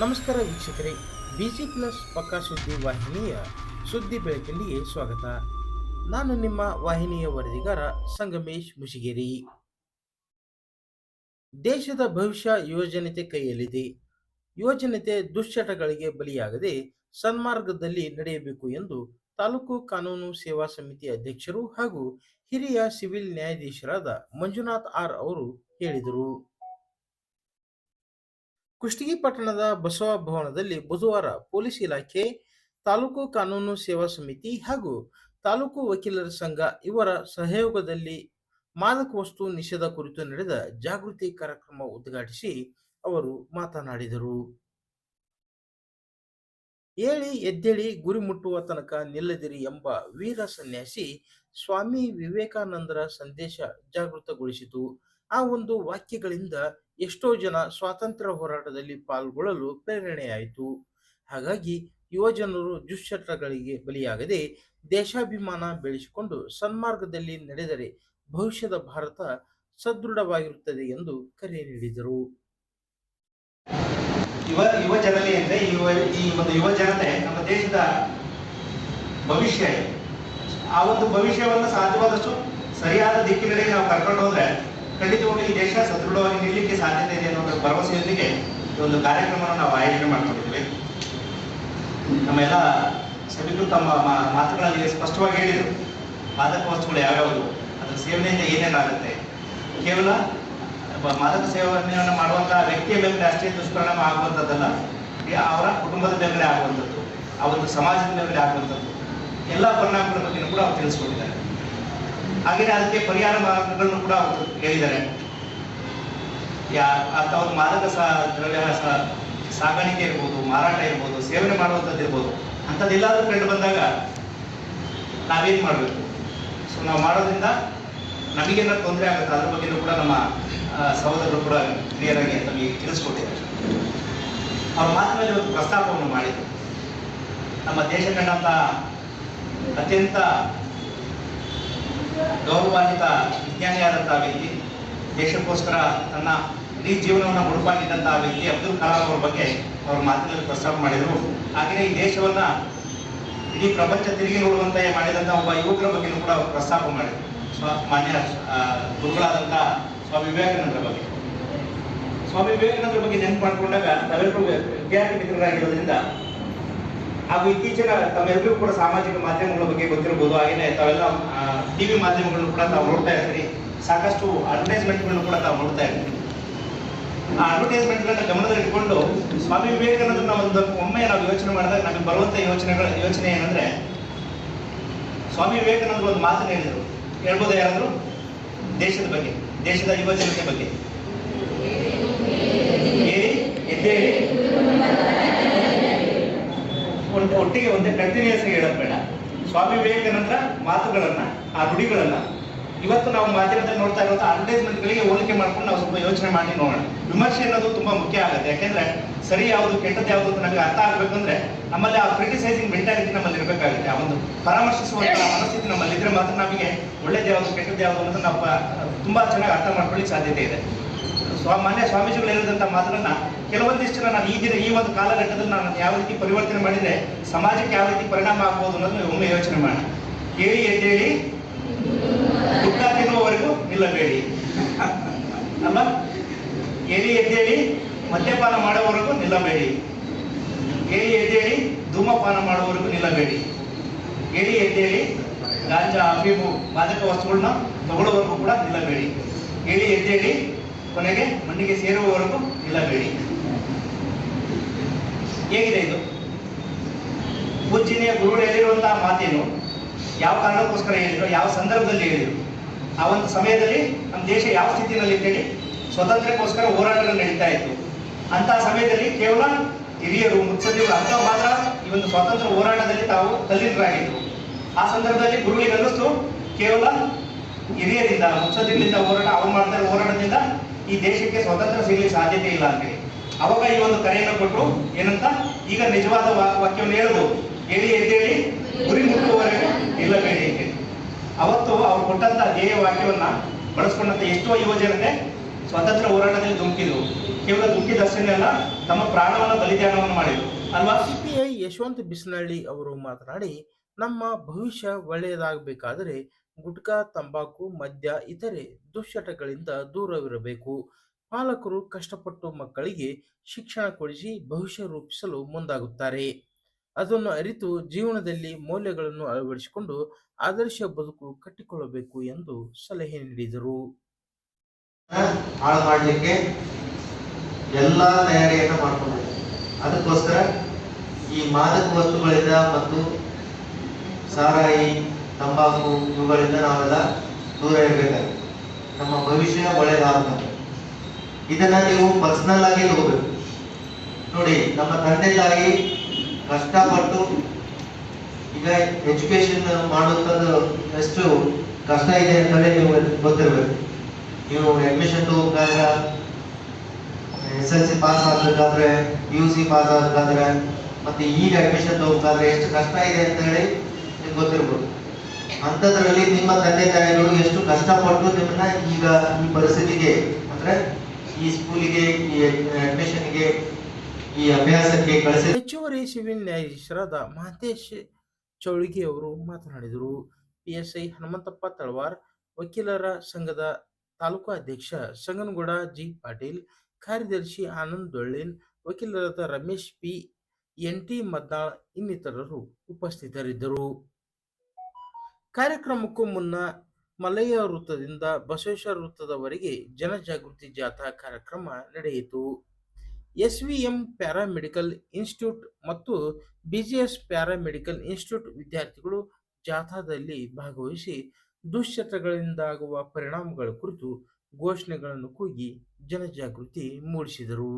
ನಮಸ್ಕಾರ ವೀಕ್ಷಕರೇ C plus ಪಕ್ಕಾ ಸುದ್ದಿ ವಾಹಿನಿಯ ಸುದ್ದಿ ಬೆಳಕಿಗೆ ಸ್ವಾಗತ. ನಾನು ನಿಮ್ಮ ವಾಹಿನಿಯ ವರದಿಗಾರ ಸಂಗಮೇಶ್ ಮುಷಿಗೇರಿ. ದೇಶದ ಭವಿಷ್ಯ ಯುವಜನತೆ ಕೈಯಲ್ಲಿದೆ. ಯುವಜನತೆ ದುಶ್ಚಟಗಳಿಗೆ ಬಲಿಯಾಗದೆ ಸನ್ಮಾರ್ಗದಲ್ಲಿ ನಡೆಯಬೇಕು ಎಂದು ತಾಲೂಕು ಕಾನೂನು ಸೇವಾ ಸಮಿತಿ ಅಧ್ಯಕ್ಷರು ಹಾಗೂ ಹಿರಿಯ ಸಿವಿಲ್ ನ್ಯಾಯಾಧೀಶರಾದ ಮಂಜುನಾಥ್ ಆರ್ ಅವರು ಹೇಳಿದರು. ಕುಷ್ಟಗಿ ಪಟ್ಟಣದ ಬಸವ ಭವನದಲ್ಲಿ ಬುಧವಾರ ಪೊಲೀಸ್ ಇಲಾಖೆ, ತಾಲೂಕು ಕಾನೂನು ಸೇವಾ ಸಮಿತಿ ಹಾಗೂ ತಾಲೂಕು ವಕೀಲರ ಸಂಘ ಇವರ ಸಹಯೋಗದಲ್ಲಿ ಮಾದಕ ವಸ್ತು ನಿಷೇಧ ಕುರಿತು ನಡೆದ ಜಾಗೃತಿ ಕಾರ್ಯಕ್ರಮ ಉದ್ಘಾಟಿಸಿ ಅವರು ಮಾತನಾಡಿದರು. ಏಳಿ ಎದ್ದೇಳಿ ಗುರಿ ಮುಟ್ಟುವ ತನಕ ನಿಲ್ಲದಿರಿ ಎಂಬ ವೀರ ಸನ್ಯಾಸಿ ಸ್ವಾಮಿ ವಿವೇಕಾನಂದರ ಸಂದೇಶ ಜಾಗೃತಗೊಳಿಸಿತು. ಆ ಒಂದು ವಾಕ್ಯಗಳಿಂದ ಎಷ್ಟೋ ಜನ ಸ್ವಾತಂತ್ರ್ಯ ಹೋರಾಟದಲ್ಲಿ ಪಾಲ್ಗೊಳ್ಳಲು ಪ್ರೇರಣೆಯಾಯಿತು ಹಾಗಾಗಿ ಯುವಜನರು ದುಶ್ಚಟಗಳಿಗೆ ಬಲಿಯಾಗದೆ ದೇಶಾಭಿಮಾನ ಬೆಳೆಸಿಕೊಂಡು ಸನ್ಮಾರ್ಗದಲ್ಲಿ ನಡೆದರೆ ಭವಿಷ್ಯದ ಭಾರತ ಸದೃಢವಾಗಿರುತ್ತದೆ ಎಂದು ಕರೆ ನೀಡಿದರು ಯುವ ಯುವ ಜನತೆ ಈ ಒಂದು ಯುವ ಜನತೆ ನಮ್ಮ ದೇಶದ ಭವಿಷ್ಯ. ಆ ಒಂದು ಭವಿಷ್ಯವನ್ನು ಸಾಧ್ಯವಾದಷ್ಟು ಸರಿಯಾದ ದಿಕ್ಕಿನಲ್ಲಿ ನಾವು ಕರ್ಕೊಂಡು ಹೋದ್ರೆ ಖಂಡಿತವಾಗಿ ಈ ದೇಶ ಸದೃಢವಾಗಿ ನಿಲ್ಲಕ್ಕೆ ಸಾಧ್ಯತೆ ಇದೆ ಅನ್ನೋ ಭರವಸೆಯೊಂದಿಗೆ ಈ ಒಂದು ಕಾರ್ಯಕ್ರಮವನ್ನು ನಾವು ಆಯೋಜನೆ ಮಾಡ್ಕೊಂಡಿದ್ವಿ ನಮ್ಮೆಲ್ಲ ಸಭಿಕರು ತಮ್ಮ ಮಾತುಗಳಲ್ಲಿ ಸ್ಪಷ್ಟವಾಗಿ ಹೇಳಿದರು. ಮಾದಕ ವಸ್ತುಗಳು ಯಾವ್ಯಾವುದು, ಅದರ ಸೇವನೆಯಿಂದ ಏನೇನಾಗುತ್ತೆ ಕೇವಲ ಮಾದಕ ಸೇವನೆಯನ್ನು ಮಾಡುವಂತಹ ವ್ಯಕ್ತಿಯ ಮೇಲೆ ಅಷ್ಟೇ ದುಷ್ಪರಿಣಾಮ ಆಗುವಂಥದ್ದಲ್ಲ ಅವರ ಕುಟುಂಬದ ಮೇಲೆ ಆಗುವಂಥದ್ದು, ಆ ಒಂದು ಸಮಾಜದ ಮೇಲೆ ಆಗುವಂಥದ್ದು, ಎಲ್ಲ ಪರಿಣಾಮಗಳ ಬಗ್ಗೆ ಕೂಡ ಅವರು ತಿಳಿಸ್ಕೊಟ್ಟಿದ್ದಾರೆ ಹಾಗೆಯೇ ಅದಕ್ಕೆ ಪರಿಹಾರ ಮಾರ್ಗಗಳನ್ನು ಕೂಡ ಅವರು ಹೇಳಿದ್ದಾರೆ. ಅಥವಾ ಒಂದು ಮಾದಕ ದ್ರವ್ಯ ಸಾಗಾಣಿಕೆ ಇರ್ಬೋದು, ಮಾರಾಟ ಇರ್ಬೋದು, ಸೇವನೆ ಮಾಡುವಂಥದ್ದು ಇರ್ಬೋದು ಅಂಥದ್ದೆಲ್ಲಾದ್ರೂ ಕಂಡು ಬಂದಾಗ ನಾವೇನು ಮಾಡಬೇಕು? ಸೊ ನಾವು ಮಾಡೋದ್ರಿಂದ ನಮಗೇನ ತೊಂದರೆ ಆಗುತ್ತೆ. ಅದ್ರ ಬಗ್ಗೆನೂ ಕೂಡ ನಮ್ಮ ಸಹೋದರರು ಕೂಡ ಕ್ಲಿಯರ್ ಆಗಿ ನಮಗೆ ತಿಳಿಸ್ಕೊಟ್ಟಿದ್ದಾರೆ. ಅವ್ರ ಮಾತಿನಲ್ಲಿ ಒಂದು ಪ್ರಸ್ತಾಪವನ್ನು ಮಾಡಿದರು. ನಮ್ಮ ದೇಶ ಕಂಡಂಥ ಅತ್ಯಂತ ಗೌರವಾನ್ವಿತ ವಿಜ್ಞಾನಿಯಾದಂತಹ ವ್ಯಕ್ತಿ, ದೇಶಕ್ಕೋಸ್ಕರ ತನ್ನ ಇಡೀ ಜೀವನವನ್ನು ಮುಡುಪಾಗಿದ್ದಂತಹ ವ್ಯಕ್ತಿ ಅಬ್ದುಲ್ ಕಲಾಂ ಅವರ ಬಗ್ಗೆ ಅವ್ರ ಮಾತಿನಲ್ಲಿ ಪ್ರಸ್ತಾಪ ಮಾಡಿದರು. ಹಾಗೆಯೇ ಈ ದೇಶವನ್ನ ಇಡೀ ಪ್ರಪಂಚ ತಿರುಗಿ ನೋಡುವಂತೆ ಮಾಡಿದಂಥ ಒಬ್ಬ ಯುವಕರ ಬಗ್ಗೆನೂ ಕೂಡ ಅವರು ಪ್ರಸ್ತಾಪ ಮಾಡಿದರು. ಸ್ವ, ಮಾನ್ಯ ಗುರುಗಳಾದಂತಹ ಸ್ವಾಮಿ ವಿವೇಕಾನಂದರ ಬಗ್ಗೆ. ಸ್ವಾಮಿ ವಿವೇಕಾನಂದರ ಬಗ್ಗೆ ನೆನಪು ಮಾಡಿಕೊಂಡಾಗ ನಾವೆಲ್ಲರೂ ವಿದ್ಯಾರ್ಥಿ ಮಿತ್ರರಾಗಿರೋದ್ರಿಂದ ಹಾಗೂ ಇತ್ತೀಚಿನ ತಮ್ಮೆಲ್ಲರೂ ಕೂಡ ಸಾಮಾಜಿಕ ಮಾಧ್ಯಮಗಳ ಬಗ್ಗೆ ಗೊತ್ತಿರಬಹುದು. ಹಾಗೇನೆ ತಾವೆಲ್ಲ ಟಿವಿ ಮಾಧ್ಯಮಗಳನ್ನು ಕೂಡ ತಾವು ನೋಡ್ತಾ ಇದ್ರಿ ಸಾಕಷ್ಟು ಅಡ್ವರ್ಟೈಸ್ಮೆಂಟ್ಗಳನ್ನು ಕೂಡ ತಾವು ನೋಡ್ತಾ ಇದ್ರಿ ಆ ಅಡ್ವರ್ಟೈಸ್ಮೆಂಟ್ಗಳನ್ನ ಗಮನದಲ್ಲಿ ಇಟ್ಕೊಂಡು ಸ್ವಾಮಿ ವಿವೇಕಾನಂದನ ಒಂದು ಒಮ್ಮೆ ನಾವು ಯೋಚನೆ ಮಾಡಿದಾಗ ನಮಗೆ ಬರುವಂತ ಯೋಚನೆಗಳ, ಯೋಚನೆ ಏನಂದ್ರೆ, ಸ್ವಾಮಿ ವಿವೇಕಾನಂದರು ಒಂದು ಮಾತನ್ನ ಹೇಳಿದರು. ಹೇಳ್ಬೋದು ಯಾರಾದ್ರು? ದೇಶದ ಬಗ್ಗೆ, ದೇಶದ ಯುವ ಜನತೆ ಬಗ್ಗೆ. ಹೇಳಿ ಎದ್ದೇಳಿ ಒಟ್ಟಿಗೆ ಒಂದೇ ಕಂಟಿನ್ಯೂಸ್ ಆಗಿ ಹೇಳೋದು ಬೇಡ. ಸ್ವಾಮಿ ವಿವೇಕಾನಂದರ ಮಾತುಗಳನ್ನ, ಆ ನುಡಿಗಳನ್ನ ಇವತ್ತು ನಾವು ಮಾಧ್ಯಮದಲ್ಲಿ ನೋಡ್ತಾ ಇರುವಂತಹ ಅಡ್ವರ್ಟೈಸ್ಮೆಂಟ್ಗಳಿಗೆ ಹೋಲಿಕೆ ಮಾಡ್ಕೊಂಡು ನಾವು ಸ್ವಲ್ಪ ಯೋಚನೆ ಮಾಡಿ ನೋಡೋಣ. ವಿಮರ್ಶೆ ಅನ್ನೋದು ತುಂಬಾ ಮುಖ್ಯ ಆಗುತ್ತೆ. ಯಾಕೆಂದ್ರೆ ಸರಿ ಯಾವುದು, ಕೆಟ್ಟದ್ದು ಯಾವುದು ಅಂತ ನಮಗೆ ಅರ್ಥ ಆಗ್ಬೇಕಂದ್ರೆ ನಮ್ಮಲ್ಲಿ ಆ ಕ್ರಿಟಿಸೈಸಿಂಗ್ ಮೆಂಟಾಲಿಟಿ ನಮ್ಮಲ್ಲಿ ಇರಬೇಕಾಗುತ್ತೆ. ಆ ಒಂದು ಪರಾಮರ್ಶಿಸುವಂತಹ ಮನಸ್ಥಿತಿ ನಮ್ಮಲ್ಲಿ ಇದ್ರೆ ಮಾತ್ರ ನಮಗೆ ಒಳ್ಳೇದು ಯಾವುದು, ಕೆಟ್ಟದ್ದು ಯಾವುದು ಅಂತ ನಾವು ತುಂಬಾ ಚೆನ್ನಾಗಿ ಅರ್ಥ ಮಾಡ್ಕೊಳ್ಳಿ ಸಾಧ್ಯತೆ ಇದೆ. ಮಾನ್ಯ ಸ್ವಾಮೀಜಿಗಳು ಹೇಳಿದಂತ ಮಾತನ್ನ ಕೆಲವೊಂದಿಷ್ಟು ನಾನು ಈ ದಿನ ಈ ಒಂದು ಕಾಲಘಟ್ಟದಲ್ಲಿ ನಾನು ಯಾವ ರೀತಿ ಪರಿವರ್ತನೆ ಮಾಡಿದ್ರೆ ಸಮಾಜಕ್ಕೆ ಯಾವ ರೀತಿ ಪರಿಣಾಮ ಆಗ್ಬೋದು ಅನ್ನೋದು ಒಮ್ಮೆ ಯೋಚನೆ ಮಾಡಿ ಹೇಳಿ ದುಃಖ ತಿನ್ನುವವರೆಗೂ ನಿಲ್ಲಬೇಡಿ. ಅಲ್ಲ ಹೇಳಿ. ಎದ್ದೇಳಿ ಮದ್ಯಪಾನ ಮಾಡುವವರೆಗೂ ನಿಲ್ಲಬೇಡಿ. ಹೇಳಿ. ಎದ್ದೇಳಿ ಧೂಮಪಾನ ಮಾಡುವವರೆಗೂ ನಿಲ್ಲಬೇಡಿ. ಹೇಳಿ. ಎದ್ದೇಳಿ ಗಾಂಜಾ ಅಫೀಮು ಮಾದಕ ವಸ್ತುಗಳನ್ನ ತಗೊಳ್ಳೋವರೆಗೂ ಕೂಡ ನಿಲ್ಲಬೇಡಿ. ಹೇಳಿ. ಎದ್ದೇಳಿ ಕೊನೆಗೆ ಮಣ್ಣಿಗೆ ಸೇರುವವರೆಗೂ ನಿಲ್ಲಬೇಡಿ. ಹೇಗಿದೆ ಇದು? ಪೂಜ್ಯನೇ ಗುರು ಹೇಳಿರುವಂತಹ ಮಾತೇನು? ಯಾವ ಕಾರಣಕ್ಕೋಸ್ಕರ ಹೇಳಿದ್ರು? ಯಾವ ಸಂದರ್ಭದಲ್ಲಿ ಹೇಳಿದ್ರು? ಆ ಒಂದು ಸಮಯದಲ್ಲಿ ನಮ್ಮ ದೇಶ ಯಾವ ಸ್ಥಿತಿನಲ್ಲಿ ಅಂತೇಳಿ ಸ್ವತಂತ್ರಕ್ಕೋಸ್ಕರ ಹೋರಾಟಗಳು ನಡೀತಾ ಇತ್ತು. ಅಂತಹ ಸಮಯದಲ್ಲಿ ಕೇವಲ ಹಿರಿಯರು, ಮುತ್ಸದ್ದಿಗಳು ಅಂತ ಮಾತ್ರ ಈ ಒಂದು ಸ್ವಾತಂತ್ರ್ಯ ಹೋರಾಟದಲ್ಲಿ ತಾವು ತಲ್ಲೀನರಾಗಿದ್ರು. ಆ ಸಂದರ್ಭದಲ್ಲಿ ಗುರುಗಳಿಗೆ ಅನ್ನಿಸ್ತು, ಕೇವಲ ಹಿರಿಯರಿಂದ, ಮುತ್ಸದ್ದಿಗಳಿಂದ ಹೋರಾಟ ಅವ್ರು ಮಾಡ್ತಾ ಹೋರಾಟದಿಂದ ಈ ದೇಶಕ್ಕೆ ಸ್ವಾತಂತ್ರ್ಯ ಸಿಗಲಿಕ್ಕೆ ಸಾಧ್ಯತೆ ಇಲ್ಲ ಅಂತೇಳಿ ಅವಾಗ ಈ ಒಂದು ಕರೆಯನ್ನು ಕೊಟ್ಟರು ಏನಂತ? ಈಗ ನಿಜವಾದ ವಾಕ್ಯವನ್ನು ಹೇಳುದು ಹೇಳಿ ಎದ್ದೇಳಿ ಗುರಿ ಮುಟ್ಟುವವರೆಗೂ ನಿಲ್ಲಬೇಡಿ ಅವತ್ತು ಅವ್ರು ಕೊಟ್ಟಂತ ಧ್ಯೇಯ ವಾಕ್ಯವನ್ನ ಬಳಸ್ಕೊಂಡಂತ ಎಷ್ಟೋ ಯುವ ಜನತೆ ಸ್ವಾತಂತ್ರ್ಯ ಹೋರಾಟದಲ್ಲಿ ಧುಮುಕಿದ್ರು. ಕೇವಲ ಧುಮುಕಿದಷ್ಟೇ ಅಲ್ಲ, ತಮ್ಮ ಪ್ರಾಣವನ್ನ ಬಲಿದಾನವನ್ನು ಮಾಡಿದ್ರು. ಅಲ್ವಾ? ಸಿಪಿಐ ಯಶವಂತ್ ಬಿಸ್ನಳ್ಳಿ ಅವರು ಮಾತನಾಡಿ, ನಮ್ಮ ಭವಿಷ್ಯ ಒಳ್ಳೆಯದಾಗಬೇಕಾದರೆ ಗುಟ್ಕಾ, ತಂಬಾಕು, ಮದ್ಯ ಇತರೆ ದುಶ್ಚಟಗಳಿಂದ ದೂರವಿರಬೇಕು. ಪಾಲಕರು ಕಷ್ಟಪಟ್ಟು ಮಕ್ಕಳಿಗೆ ಶಿಕ್ಷಣ ಕೊಡಿಸಿ ಭವಿಷ್ಯ ರೂಪಿಸಲು ಮುಂದಾಗುತ್ತಾರೆ. ಅದನ್ನು ಅರಿತು ಜೀವನದಲ್ಲಿ ಮೌಲ್ಯಗಳನ್ನು ಅಳವಡಿಸಿಕೊಂಡು ಆದರ್ಶ ಬದುಕು ಕಟ್ಟಿಕೊಳ್ಳಬೇಕು ಎಂದು ಸಲಹೆ ನೀಡಿದರು. ಹಾಳು ಮಾಡಲಿಕ್ಕೆ ಎಲ್ಲ ತಯಾರಿಯನ್ನು ಮಾಡ್ಕೊಂಡಿದೆ ಅದಕ್ಕೋಸ್ಕರ ಈ ಮಾದಕ ವಸ್ತುಗಳಿಂದ ಮತ್ತು ಸಾರಾಯಿ ತಂಬಾಕು ಇವುಗಳಿಂದ ನಾವೆಲ್ಲ ದೂರ ಇರಬೇಕಾಗುತ್ತೆ. ನಮ್ಮ ಭವಿಷ್ಯ ಒಳ್ಳೆಯದಾಗುತ್ತೆ ಇದನ್ನ ನೀವು ಪರ್ಸನಲ್ ಆಗಿ ತಗೋಬೇಕು. ನೋಡಿ, ನಮ್ಮ ತಂದೆ ತಾಯಿ ಕಷ್ಟಪಟ್ಟು ಈಗ ಎಜುಕೇಶನ್ ಮಾಡುವಂಥದ್ದು ಎಷ್ಟು ಕಷ್ಟ ಇದೆ ಅಂತಲೇ ನೀವು ಗೊತ್ತಿರಬೇಕು. ನೀವು ಅಡ್ಮಿಷನ್ ತಗೋಬೇಕಾದ್ರೆ ಎಸ್ ಎಲ್ ಸಿ ಪಾಸ್ ಆಗ್ಬೇಕಾದ್ರೆ ಯು ಸಿ ಪಾಸ್ ಆಗ್ಬೇಕಾದ್ರೆ, ಮತ್ತೆ ಈಗ ಅಡ್ಮಿಷನ್ ತಗೋಬೇಕಾದ್ರೆ ಎಷ್ಟು ಕಷ್ಟ ಇದೆ ಅಂತ ಹೇಳಿ ನಿಮ್ಗೆ ಗೊತ್ತಿರ್ಬೋದು. ಅಂಥದ್ರಲ್ಲಿ ನಿಮ್ಮ ತಂದೆ ತಾಯಿಗಳು ಎಷ್ಟು ಕಷ್ಟಪಟ್ಟು ನಿಮ್ಮನ್ನ ಈಗ ಈ ಪರಿಸ್ಥಿತಿಗೆ, ಅಂದ್ರೆ ಈ ಸ್ಕೂಲಿಗೆ, ಈ ಅಡ್ಮಿಷನ್ಗೆ, ಈ ಅಭ್ಯಾಸಕ್ಕೆ ಕಳಿಸಿ ಹೆಚ್ಚುವರಿ ಸಿವಿಲ್ ನ್ಯಾಯಾಧೀಶರಾದ ಮಹಂತೇಶ್ ಚೌಳಿಗೆ ಅವರು ಮಾತನಾಡಿದರು. ಪಿಎಸ್ಐ ಹನುಮಂತಪ್ಪ ತಳವಾರ್, ವಕೀಲರ ಸಂಘದ ತಾಲೂಕು ಅಧ್ಯಕ್ಷ ಸಂಗನಗೌಡ ಜಿ ಪಾಟೀಲ್, ಕಾರ್ಯದರ್ಶಿ ಆನಂದ್ ದೊಳ್ಳಿನ್, ವಕೀಲರಾದ Ramesh P N T Maddal ಇನ್ನಿತರರು ಉಪಸ್ಥಿತರಿದ್ದರು. ಕಾರ್ಯಕ್ರಮಕ್ಕೂ ಮುನ್ನ ಮಲಯ್ಯ ವೃತ್ತದಿಂದ ಬಸವೇಶ್ವರ ವೃತ್ತದವರೆಗೆ ಜನಜಾಗೃತಿ ಜಾಥಾ ಕಾರ್ಯಕ್ರಮ ನಡೆಯಿತು. ಎಸ್ವಿಎಂ ಪ್ಯಾರಾಮೆಡಿಕಲ್ ಇನ್ಸ್ಟಿಟ್ಯೂಟ್ ಮತ್ತು ಬಿಜಿಎಸ್ ಪ್ಯಾರಾಮೆಡಿಕಲ್ ಇನ್ಸ್ಟಿಟ್ಯೂಟ್ ವಿದ್ಯಾರ್ಥಿಗಳು ಜಾಥಾದಲ್ಲಿ ಭಾಗವಹಿಸಿ ದುಶ್ಚಟಗಳಿಂದಾಗುವ ಪರಿಣಾಮಗಳ ಕುರಿತು ಘೋಷಣೆಗಳನ್ನು ಕೂಗಿ ಜನಜಾಗೃತಿ ಮೂಡಿಸಿದರು.